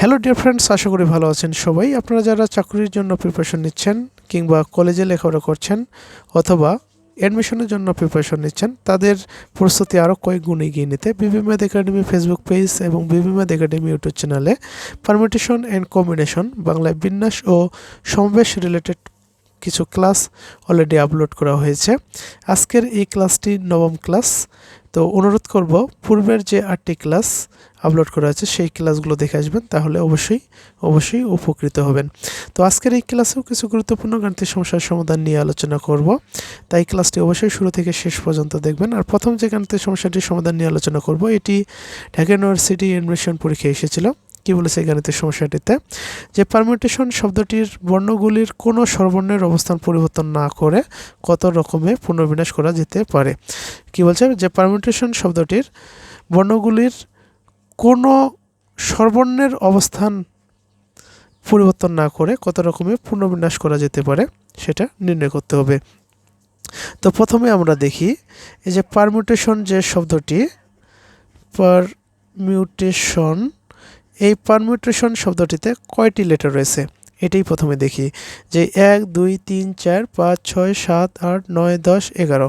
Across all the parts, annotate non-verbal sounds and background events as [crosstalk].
Hello dear friends আশা করি ভালো আছেন সবাই। আপনারা যারা চাকরির জন্য প্রিপারেশন নিচ্ছেন কিংবা কলেজে লেখাপড়া করছেন অথবা অ্যাডমিশনের জন্য প্রিপারেশন নিচ্ছেন, তাদের প্রস্তুতি আরও কয়েক গুণ এগিয়ে নিতে বিবি ম্যাথ একাডেমি ফেসবুক পেজ এবং বিবি ম্যাথ একাডেমি ইউটিউব চ্যানেলে পারমিটেশন অ্যান্ড কম্বিনেশন বাংলায় বিন্যাস ও সমাবেশ রিলেটেড কিছু ক্লাস অলরেডি আপলোড করা হয়েছে। আজকের এই ক্লাসটি নবম ক্লাস। তো অনুরোধ করব, পূর্বের যে আটটি ক্লাস আপলোড করা আছে, সেই ক্লাসগুলো দেখে আসবেন, তাহলে অবশ্যই অবশ্যই উপকৃত হবেন। তো আজকের এই ক্লাসেও কিছু গুরুত্বপূর্ণ গাণিতিক সমস্যার সমাধান নিয়ে আলোচনা করব। তাই ক্লাসটি অবশ্যই শুরু থেকে শেষ পর্যন্ত দেখবেন। আর প্রথম যে গাণিতিক সমস্যাটির সমাধান নিয়ে আলোচনা করব, এটি ঢাকা ইউনিভার্সিটি অ্যাডমিশন পরীক্ষায় এসেছিল। কি বলেছে গাণিতিক সমস্যাটিতে? যে পারমিটেশন শব্দটির বর্ণগুলির কোনো স্বরবর্ণের অবস্থান পরিবর্তন না করে কত রকমে পুনর্বিন্যাস করা যেতে পারে? কি বলছে? যে পারমিটেশন শব্দটির বর্ণগুলির কোনো স্বরবর্ণের অবস্থান পরিবর্তন না করে কত রকমে পুনর্বিন্যাস করা যেতে পারে সেটা নির্ণয় করতে হবে। তো প্রথমে আমরা দেখি, এই যে পারমিউটেশন যে শব্দটি পারমিউটেশন এই পারমিউটেশন শব্দটিতে কয়টি লেটার রয়েছে? এটাই প্রথমে দেখি যে এক, দুই, তিন, চার, পাঁচ, ছয়, সাত, আট, নয়, দশ, এগারো।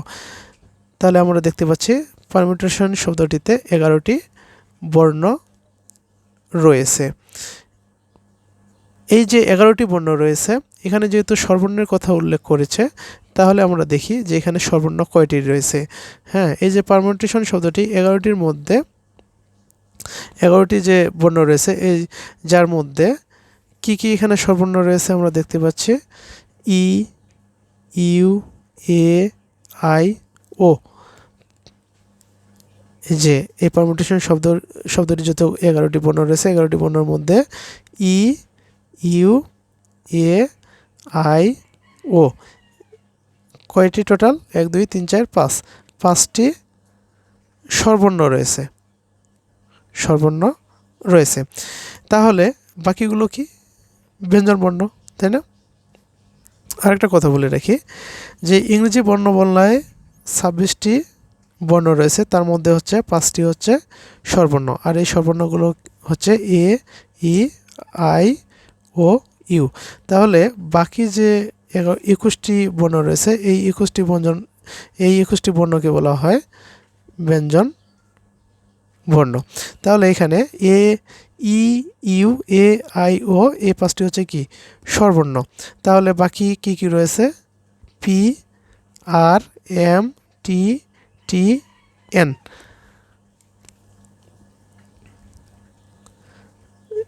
তাহলে আমরা দেখতে পাচ্ছি পারমিউটেশন শব্দটিতে এগারোটি বর্ণ রয়েছে। এই যে এগারোটি বর্ণ রয়েছে, এখানে যেহেতু স্বরবর্ণের কথা উল্লেখ করেছে, তাহলে আমরা দেখি যে এখানে স্বরবর্ণ কয়টি রয়েছে। হ্যাঁ এই যে পারমিউটেশন শব্দটি এগারোটির মধ্যে এগারোটি যে বর্ণ রয়েছে, এই যার মধ্যে কি কি এখানে স্বরবর্ণ রয়েছে আমরা দেখতে পাচ্ছি? E, U, A, I, O. যে, এই পারমুটেশন শব্দ, শব্দটি যত এগারোটি বর্ণ রয়েছে, এগারোটি বর্ণের মধ্যে ই, ইউ, এ, আই, ও। কয়টি টোটাল এক, দুই, তিন, চার, পাঁচ। পাঁচটি স্বরবর্ণ রয়েছে। স্বরবর্ণ রয়েছে। তাহলে বাকিগুলো কি? ব্যঞ্জনবর্ণ তাই না? আরেকটা কথা বলে রাখি যে ইংরেজি বর্ণবল্লায় ছাব্বিশটি বর্ণ রয়েছে, তার মধ্যে হচ্ছে পাঁচটি হচ্ছে স্বরবর্ণ। আর এই স্বরবর্ণগুলো হচ্ছে এ, ই, আই, ও, ইউ। তাহলে বাকি যে একুশটি বর্ণ রয়েছে, এই একুশটি ব্যঞ্জন এই একুশটি বর্ণকে বলা হয় ব্যঞ্জন। বর্ণ তাহলে এখানে এ, ই, ইউ, এ, আই, ও, এ পাঁচটি হচ্ছে কি? স্বরবর্ণ তাহলে বাকি কি কি রয়েছে? P, R, M, T T, N.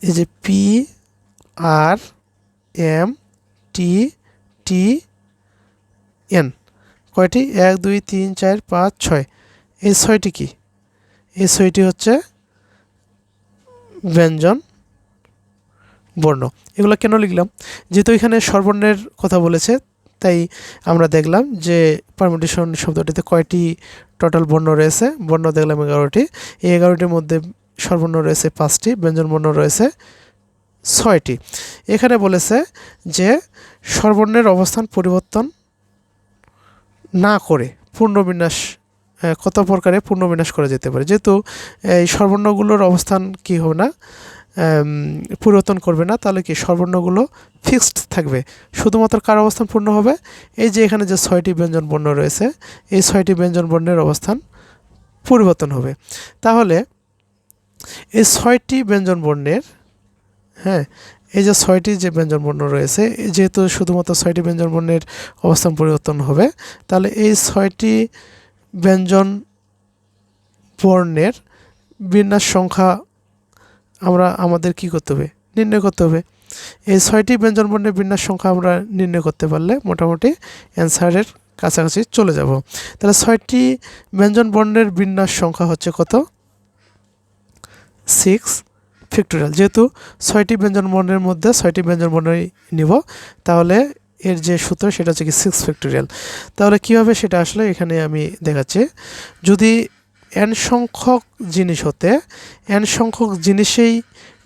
এই যে P, R, M, T T, N. কয়টি? এক, দুই, তিন, চার, পাঁচ, ছয়। এই ছয়টি কি? এই ছয়টি হচ্ছে ব্যঞ্জন বর্ণ। এগুলো কেন লিখলাম? যেহেতু এখানে স্বরবর্ণের কথা বলেছে, তাই আমরা দেখলাম যে পারমিটেশন শব্দটিতে কয়টি টোটাল বর্ণ রয়েছে? বর্ণ দেখলাম এগারোটি। এই এগারোটির মধ্যে স্বরবর্ণ রয়েছে পাঁচটি, ব্যঞ্জন বর্ণ রয়েছে ছয়টি। এখানে বলেছে যে স্বরবর্ণের অবস্থান পরিবর্তন না করে পূর্ণবিন্যাস কত প্রকারে পূর্ণবিন্যাস করা যেতে পারে। যেহেতু, এই স্বরবর্ণগুলোর অবস্থান কি হবে না? পরিবর্তন করবে না, তাহলে কি স্বরবর্ণগুলো ফিক্সড থাকবে? শুধুমাত্র কার অবস্থান পূর্ণ হবে? এই যে এখানে যে ছয়টি ব্যঞ্জন বর্ণ রয়েছে, এই ছয়টি ব্যঞ্জন বর্ণের অবস্থান পরিবর্তন হবে। তাহলে, এই ছয়টি ব্যঞ্জন বর্ণের হ্যাঁ এই যে ছয়টি যে ব্যঞ্জন বর্ণ রয়েছে যেহেতু শুধুমাত্র ছয়টি ব্যঞ্জন বর্ণের অবস্থান পরিবর্তন হবে, তাহলে এই ছয়টি ব্যঞ্জন বর্ণের বিন্যাস সংখ্যা আমরা আমাদের কি করতে হবে? নির্ণয় করতে হবে। এই ছয়টি ব্যঞ্জন বর্ণের বিন্যাস সংখ্যা আমরা নির্ণয় করতে পারলে মোটামুটি অ্যান্সারের কাছাকাছি চলে যাব। তাহলে ছয়টি ব্যঞ্জন বর্ণের বিন্যাস সংখ্যা হচ্ছে কত? সিক্স ফ্যাক্টোরিয়াল যেহেতু ছয়টি ব্যঞ্জন বর্ণের মধ্যে ছয়টি ব্যঞ্জন বর্ণই নিব, তাহলে এর যে সূত্র, সেটা হচ্ছে কি সিক্স ফ্যাক্টোরিয়াল তাহলে কীভাবে সেটা আসলে এখানে আমি দেখাচ্ছি। যদি এন সংখ্যক জিনিস হতে এন সংখ্যক জিনিসেই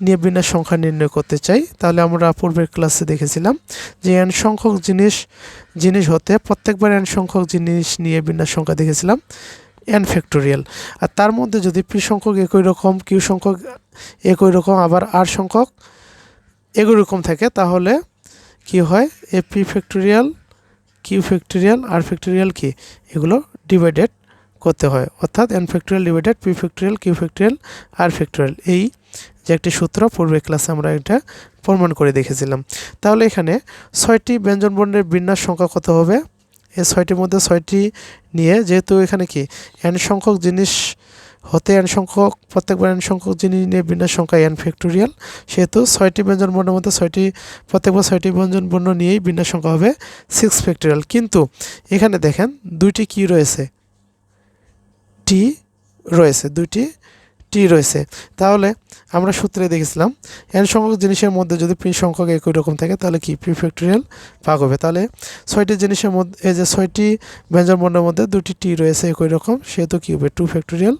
নিয়ে বিন্যাস সংখ্যা নির্ণয় করতে চাই, তাহলে আমরা পূর্বের ক্লাসে দেখেছিলাম যে এন সংখ্যক জিনিস জিনিস হতে, প্রত্যেকবার এন সংখ্যক জিনিস নিয়ে বিন্যাস সংখ্যা দেখেছিলাম এন ফ্যাক্টোরিয়াল আর তার মধ্যে যদি পি সংখ্যক একই রকম কিউ সংখ্যক একই রকম, আবার আর সংখ্যক একই রকম থাকে, তাহলে কি হয়? এ P factorial Q factorial R factorial কি এগুলো ডিভাইডেড করতে হয়। অর্থাৎ n factorial divided P factorial Q factorial R factorial এই যে একটি সূত্র পূর্বে ক্লাসে আমরা এটা প্রমাণ করে দেখেছিলাম। তাহলে এখানে ছয়টি ব্যঞ্জনবর্ণের বিন্যাস সংখ্যা কত হবে? এই ছয়টির মধ্যে ছয়টি নিয়ে যেহেতু এখানে কি? এন সংখ্যক জিনিস হতে এন সংখ্যক, প্রত্যেকবার এন সংখ্যক জিনিস নিয়ে বিন্যাস সংখ্যা এন ফ্যাক্টোরিয়াল সেহেতু ছয়টি ব্যঞ্জন বর্ণের মধ্যে ছয়টি, প্রত্যেকবার ছয়টি ব্যঞ্জন বর্ণ নিয়েই বিন্যাস সংখ্যা হবে সিক্স ফ্যাক্টোরিয়াল কিন্তু এখানে দেখেন দুইটি কি রয়েছে? টি রয়েছে, দুইটি টি রয়েছে। তাহলে আমরা সূত্রে দেখেছিলাম এন সংখ্যক জিনিসের মধ্যে যদি পি সংখ্যক একই রকম থাকে, তাহলে কি পি ফ্যাক্টোরিয়াল ভাগ হবে? তাহলে ছয়টি জিনিসের মধ্যে, এই যে ছয়টি ব্যঞ্জন বর্ণের মধ্যে দুটি টি রয়েছে একই রকম, সেহেতু কী হবে? টু ফ্যাক্টোরিয়াল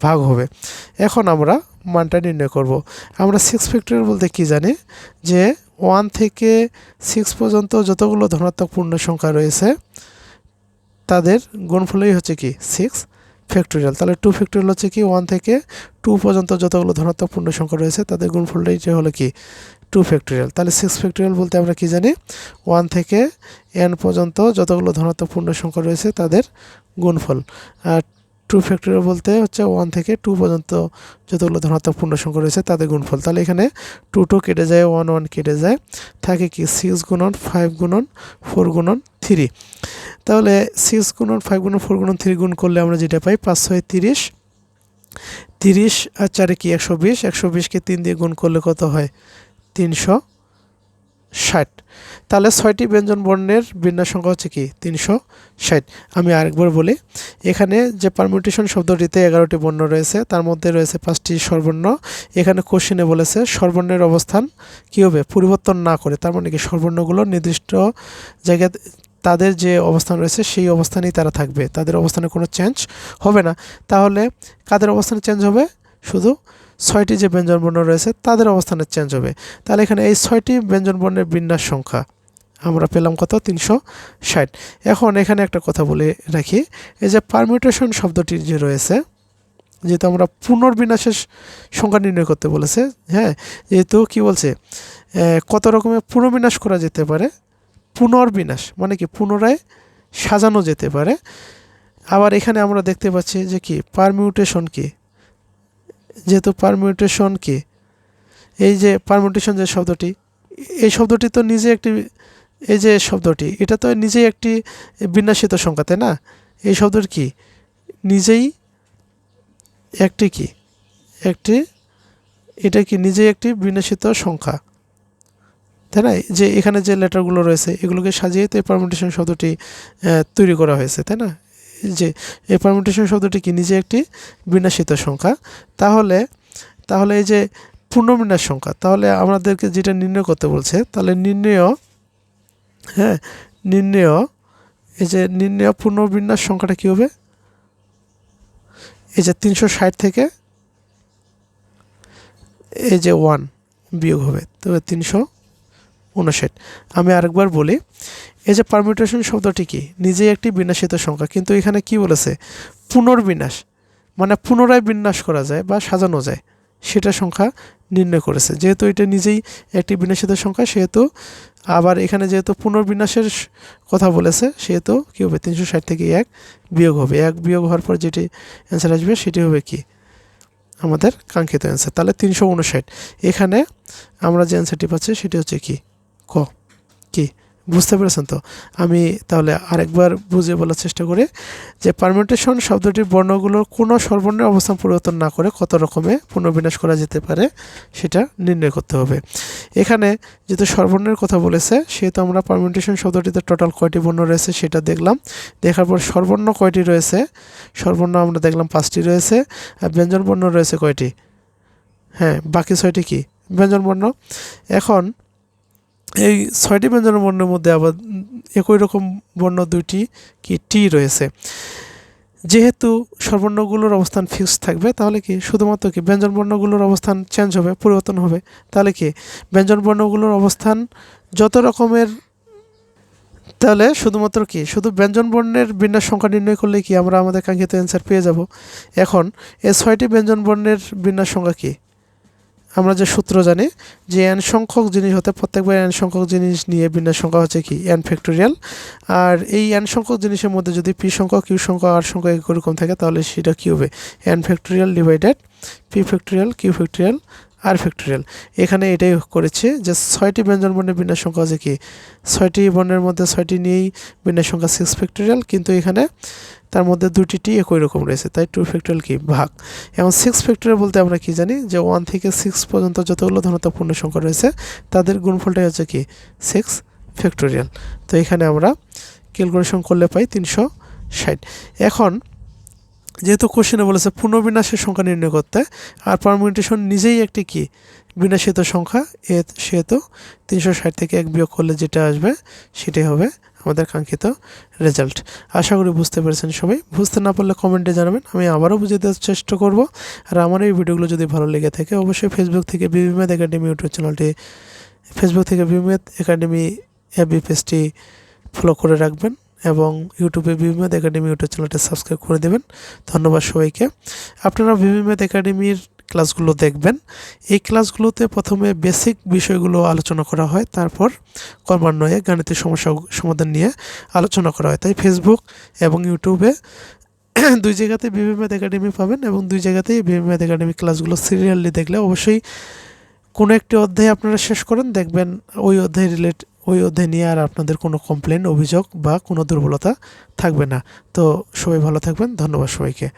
ভাগ হবে। এখন আমরা মানটা নির্ণয় করব। আমরা সিক্স ফ্যাক্টোরিয়াল বলতে কি জানি? যে ওয়ান থেকে সিক্স পর্যন্ত যতগুলো ধনাত্মক পূর্ণ সংখ্যা রয়েছে, তাদের গুণফলই হচ্ছে কি? সিক্স ফ্যাক্টোরিয়াল তাহলে টু ফ্যাক্টোরিয়াল হচ্ছে কি? ওয়ান থেকে টু পর্যন্ত যতগুলো ধনাত্মক পূর্ণ সংখ্যা রয়েছে, তাদের গুণফলটাই যে হলো কি? টু ফ্যাক্টোরিয়াল তাহলে সিক্স ফ্যাক্টোরিয়াল বলতে আমরা কি জানি? ওয়ান থেকে এন পর্যন্ত যতগুলো ধনাত্মক পূর্ণ সংখ্যা রয়েছে, তাদের গুণফল। আর টু ফ্যাক্টোরিয়াল বলতে হচ্ছে ওয়ান থেকে টু পর্যন্ত যতগুলো ধনাত্মক পূর্ণ সংখ্যা রয়েছে, তাদের গুণফল। তাহলে এখানে টু টু কেটে যায় ওয়ান ওয়ান কেটে যায়। থাকে কি? সিক্স গুণন ফাইভ গুণন ফোর গুণন থ্রি তাহলে সিক্স গুণন ফাইভ গুণন ফোর গুণন থ্রি গুণ করলে আমরা যেটা পাই, পাঁচ ছয় তিরিশ। তিরিশ আর চারে কি? একশো বিশ। একশো বিশকে তিন দিয়ে গুণ করলে কত হয়? তিনশো ষাট। তাহলে ছয়টি ব্যঞ্জন বর্ণের বিন্যাস সংখ্যা হচ্ছে কি? তিনশো ষাট। আমি আরেকবার বলি, এখানে যে পারমিউটেশন শব্দটিতে এগারোটি বর্ণ রয়েছে, তার মধ্যে রয়েছে পাঁচটি স্বরবর্ণ। এখানে কোশ্চিনে বলেছে, স্বরবর্ণের অবস্থান কী হবে? পরিবর্তন না করে, তার মানে কি? স্বরবর্ণগুলো নির্দিষ্ট জায়গায় তাদের যে অবস্থান রয়েছে, সেই অবস্থানেই তারা থাকবে। তাদের অবস্থানে কোনো চেঞ্জ হবে না। তাহলে কাদের অবস্থানে চেঞ্জ হবে? শুধু ছয়টি যে ব্যঞ্জনবর্ণ রয়েছে, তাদের অবস্থানে চেঞ্জ হবে। তাহলে এখানে এই ছয়টি ব্যঞ্জনবর্ণের বিন্যাস সংখ্যা আমরা পেলাম কত? তিনশো ষাট। এখন এখানে একটা কথা বলে রাখি, এই যে পারমিউটেশন শব্দটি যে রয়েছে, যেহেতু আমরা পুনর্বিন্যাসের সংখ্যা নির্ণয় করতে বলেছে হ্যাঁ যেহেতু কি বলছে কত রকমের পুনর্বিন্যাস করা যেতে পারে? পুনর্বিন্যাস মানে কি পুনরায় সাজানো যেতে পারে। আবার এখানে আমরা দেখতে পাচ্ছি যে কি পারমিউটেশন কি? যেহেতু পারমিউটেশন কি? এই যে পারমিউটেশন যে শব্দটি, এই শব্দটি তো নিজে একটি, এই যে শব্দটি, এটা তো নিজেই একটি বিন্যাসিত সংখ্যা, তাই না? এই শব্দটি কি? নিজেই একটি কি? একটি, এটা কি নিজেই একটি বিন্যাসিত সংখ্যা? তাই না? যে এখানে যে লেটারগুলো রয়েছে, এগুলোকে সাজিয়ে তো এই পারমিউটেশন শব্দটি তৈরি করা হয়েছে, তাই না? যে এই পারমিউটেশন শব্দটি কি? নিজে একটি বিন্যাসিত সংখ্যা। তাহলে তাহলে এই যে পূর্ণবিন্যাস সংখ্যা, তাহলে আমাদেরকে যেটা নির্ণয় করতে বলছে, তাহলে নির্ণয় হ্যাঁ নির্ণয়, এই যে নির্ণয় পূর্ণবিন্যাস সংখ্যাটা কী হবে? এই যে তিনশো ষাট থেকে এই যে ওয়ান বিয়োগ হবে, তবে তিনশো উনষাট আমি আরেকবার বলি, এই যে পারমিউটেশন শব্দটি কি? নিজেই একটি বিন্যাসিত সংখ্যা। কিন্তু এখানে কি বলেছে? পুনর্বিন্যাস। মানে পুনরায় বিন্যাস করা যায় বা সাজানো যায়। সেটা সংখ্যা নির্ণয় করেছে। যেহেতু এটা নিজেই একটি বিন্যাসিত সংখ্যা, সেহেতু আবার এখানে যেহেতু পুনর্বিন্যাসের কথা বলেছে, সেহেতু কী হবে? তিনশো ষাট থেকে এক বিয়োগ হবে। এক বিয়োগ হওয়ার পর যেটি অ্যান্সার আসবে, সেটি হবে কি? আমাদের কাঙ্ক্ষিত অ্যান্সার তাহলে তিনশো উনষাট এখানে আমরা যে অ্যান্সারটি পাচ্ছি, সেটি হচ্ছে কি? ক, কি? বুঝতে পেরেছেন তো? আমি তাহলে আরেকবার বুঝিয়ে বলার চেষ্টা করি যে পারমিউটেশন শব্দটির বর্ণগুলোর কোনো সর্বর্ণের অবস্থান পরিবর্তন না করে কত রকমে পুনর্বিন্যাস করা যেতে পারে সেটা নির্ণয় করতে হবে। এখানে যেহেতু সর্বর্ণের কথা বলেছে, সেহেতু আমরা পারমিউটেশন শব্দটিতে টোটাল কয়টি বর্ণ রয়েছে সেটা দেখলাম। দেখার পর সর্বর্ণ কয়টি রয়েছে? সর্বর্ণ আমরা দেখলাম পাঁচটি রয়েছে। আর ব্যঞ্জন বর্ণ রয়েছে কয়টি? হ্যাঁ বাকি ছয়টি কি? ব্যঞ্জন বর্ণ। এখন এই ছয়টি ব্যঞ্জন বর্ণের মধ্যে আবার একই রকম বর্ণ দুইটি কি টি রয়েছে। যেহেতু স্বরবর্ণগুলোর অবস্থান ফিক্স থাকবে, তাহলে কি শুধুমাত্র কি ব্যঞ্জন বর্ণগুলোর অবস্থান চেঞ্জ হবে, পরিবর্তন হবে? তাহলে কি ব্যঞ্জন বর্ণগুলোর অবস্থান যত রকমের, তাহলে শুধুমাত্র কি শুধু ব্যঞ্জন বর্ণের বিন্যাস সংখ্যা নির্ণয় করলে কি আমরা আমাদের কাঙ্ক্ষিত অ্যান্সার পেয়ে যাব? এখন, এই ছয়টি ব্যঞ্জন বর্ণের বিন্যাস সংখ্যা কি? আমরা যে সূত্র জানি যে এন সংখ্যক জিনিস হতে প্রত্যেকবার এন সংখ্যক জিনিস নিয়ে বিন্যাস সংখ্যা হচ্ছে কি? এন ফ্যাক্টোরিয়াল আর এই এন সংখ্যক জিনিসের মধ্যে যদি পি সংখ্যা কিউ সংখ্যা আর সংখ্যা এরকম থাকে, তাহলে সেটা কী হবে? N factorial divided P factorial Q factorial R factorial এখানে এটাই করেছে যে ছয়টি ব্যঞ্জন বর্ণের বিন্যাস সংখ্যা আছে কি? ছয়টি বর্ণের মধ্যে ছয়টি নিয়েই বিন্যাস সংখ্যা সিক্স ফ্যাক্টোরিয়াল কিন্তু এখানে তার মধ্যে দুটি টি একই রকম রয়েছে, তাই টু ফ্যাক্টোরিয়াল কি? ভাগ। এবং সিক্স ফ্যাক্টোরিয়াল বলতে আমরা কি জানি? যে ওয়ান থেকে সিক্স পর্যন্ত যতগুলো ধনতা পূর্ণ সংখ্যা রয়েছে, তাদের গুণফলটাই হচ্ছে কি? সিক্স ফ্যাক্টোরিয়াল তো এখানে আমরা ক্যালকুলেশন করলে পাই তিনশো ষাট। এখন যেহেতু কোশ্চেনে বলেছে পুনর্বিন্যাসের সংখ্যা নির্ণয় করতে, আর পারমিউটেশন নিজেই একটি কি? বিন্যাসিত সংখ্যা, এ সেহেতু তিনশো ষাট থেকে এক বিয়োগ করলে যেটা আসবে, সেটাই হবে আমাদের কাঙ্ক্ষিত রেজাল্ট আশা করি বুঝতে পেরেছেন সবাই। বুঝতে না পারলে কমেন্টে জানাবেন, আমি আবারও বুঝে দেওয়ার চেষ্টা করব। আর আমার এই ভিডিওগুলো যদি ভালো লেগে থাকে, অবশ্যই ফেসবুক থেকে বিবিমেদ একাডেমি ইউটিউব চ্যানেলটি ফেসবুক থেকে বিবিমেদ একাডেমি এফবি পেজটি ফলো করে রাখবেন। এবং ইউটিউবে বিবিমেদ একাডেমি ইউটিউব চ্যানেলটি সাবস্ক্রাইব করে দেবেন। ধন্যবাদ সবাইকে। আপনারা বিবিমেদ একাডেমির ক্লাসগুলো দেখবেন। এই ক্লাসগুলোতে প্রথমে বেসিক বিষয়গুলো আলোচনা করা হয়, তারপর ক্রমান্বয়ে গাণিতিক সমস্যা সমাধান নিয়ে আলোচনা করা হয়। তাই ফেসবুক এবং ইউটিউবে [clears throat] দুই জায়গাতেই বিবিমেদ একাডেমি পাবেন এবং দুই জায়গাতেই বিবিমেদ একাডেমি ক্লাসগুলো সিরিয়ালি দেখলে অবশ্যই কোনো একটি অধ্যায় আপনারা শেষ করেন, দেখবেন ওই অধ্যায় রিলেট ওই অধ্যায় নিয়ে আর আপনাদের কোনো কমপ্লেন অভিযোগ বা কোনো দুর্বলতা থাকবে না। তো সবাই ভালো থাকবেন, ধন্যবাদ সবাইকে।